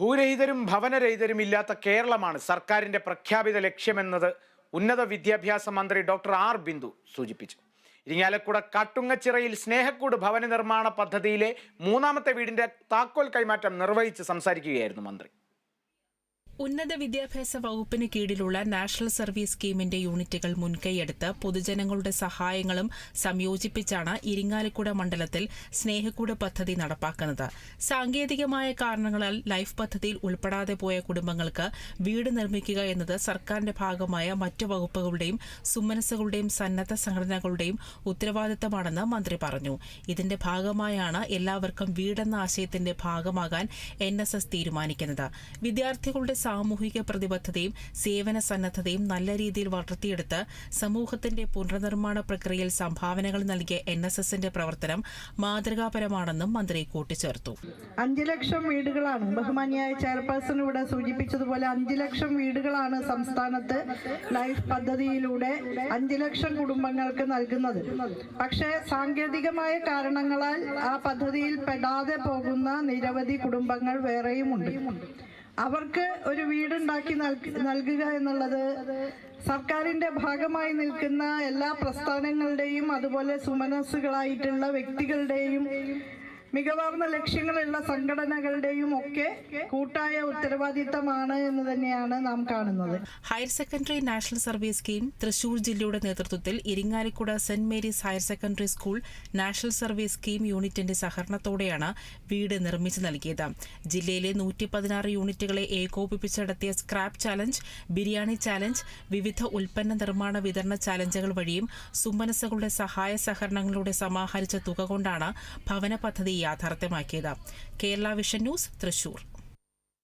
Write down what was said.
ഭൂരഹിതരും ഭവനരഹിതരും ഇല്ലാത്ത കേരളമാണ് സർക്കാരിന്റെ പ്രഖ്യാപിത ലക്ഷ്യമെന്നത് ഉന്നത വിദ്യാഭ്യാസ മന്ത്രി ഡോക്ടർ ആർ ബിന്ദു സൂചിപ്പിച്ചു. ഇരിങ്ങാലക്കുട കാട്ടുങ്ങച്ചിറയിൽ സ്നേഹക്കൂട് ഭവന നിർമ്മാണ പദ്ധതിയിലെ മൂന്നാമത്തെ വീടിന്റെ താക്കോൽ കൈമാറ്റം നിർവഹിച്ച് സംസാരിക്കുകയായിരുന്നു മന്ത്രി. ഉന്നത വിദ്യാഭ്യാസ വകുപ്പിന് കീഴിലുള്ള നാഷണൽ സർവീസ് സ്കീമിന്റെ യൂണിറ്റുകൾ മുൻകൈയെടുത്ത് പൊതുജനങ്ങളുടെ സഹായങ്ങളും സംയോജിപ്പിച്ചാണ് ഇരിങ്ങാലക്കുട മണ്ഡലത്തിൽ സ്നേഹക്കൂട് പദ്ധതി നടപ്പാക്കുന്നത്. സാങ്കേതികമായ കാരണങ്ങളാൽ ലൈഫ് പദ്ധതിയിൽ ഉൾപ്പെടാതെ പോയ കുടുംബങ്ങൾക്ക് വീട് നിർമ്മിക്കുക എന്നത് സർക്കാരിന്റെ ഭാഗമായ മറ്റു വകുപ്പുകളുടെയും സുമനസ്സുകളുടെയും സന്നദ്ധ സംഘടനകളുടെയും ഉത്തരവാദിത്തമാണെന്ന് മന്ത്രി പറഞ്ഞു. ഇതിന്റെ ഭാഗമായാണ് എല്ലാവർക്കും വീടെന്ന ആശയത്തിന്റെ ഭാഗമാകാൻ എൻ തീരുമാനിക്കുന്നത്. വിദ്യാർത്ഥികളുടെ സാമൂഹിക പ്രതിബദ്ധതയും സേവന സന്നദ്ധതയും നല്ല രീതിയിൽ വളർത്തിയെടുത്ത് സമൂഹത്തിന്റെ പുനർനിർമ്മാണ പ്രക്രിയയിൽ സംഭാവനകൾ നൽകിയ എൻ എസ് എസിന്റെ പ്രവർത്തനം മാതൃകാപരമാണെന്നും മന്ത്രി കൂട്ടിച്ചേർത്തു. അഞ്ചു ലക്ഷം വീടുകളാണ് ബഹുമാനിയായ ചെയർപേഴ്സൺ ഇവിടെ സൂചിപ്പിച്ചതുപോലെ അഞ്ചു ലക്ഷം വീടുകളാണ് സംസ്ഥാനത്ത് ലൈഫ് പദ്ധതിയിലൂടെ അഞ്ചു ലക്ഷം കുടുംബങ്ങൾക്ക് നൽകുന്നത്. പക്ഷേ സാങ്കേതികമായ കാരണങ്ങളാൽ ആ പദ്ധതിയിൽ പെടാതെ പോകുന്ന നിരവധി കുടുംബങ്ങൾ വേറെയുമുണ്ട്. അവർക്ക് ഒരു വീടുണ്ടാക്കി നൽക- നൽകുക എന്നുള്ളത് സർക്കാരിന്റെ ഭാഗമായി നിൽക്കുന്ന എല്ലാ പ്രസ്ഥാനങ്ങളുടെയും അതുപോലെ സുമനസ്സുകളായിട്ടുള്ള വ്യക്തികളുടെയും മികവാർന്ന ലക്ഷ്യങ്ങളുള്ള സംഘടനകളുടെയും ഒക്കെ കൂട്ടായ ഉത്തരവാദിത്തമാണ് എന്ന് തന്നെയാണ് നാം കാണുന്നത്. Higher secondary national service scheme Thrissur ജില്ലയുടെ നേതൃത്വത്തിൽ Irinjalakuda Saint Mary's higher secondary school national service scheme യൂണിറ്റിന്റെ സഹകരണത്തോടെയാണ് വീട് നിർമ്മിച്ചു നൽകിയത്. ജില്ലയിലെ നൂറ്റി പതിനാറ് യൂണിറ്റുകളെ ഏകോപിപ്പിച്ച് നടത്തിയ സ്ക്രാപ്പ് ചാലഞ്ച് ബിരിയാണി ചാലഞ്ച് വിവിധ ഉൽപ്പന്ന നിർമ്മാണ വിതരണ ചാലഞ്ചുകൾ വഴിയും സുമനസ്സുകളുടെ സഹായ സഹകരണങ്ങളിലൂടെ സമാഹരിച്ച തുക കൊണ്ടാണ് ഭവന പദ്ധതി യാഥാർത്ഥ്യമാക്കിയത്. Kerala vision news Thrissur.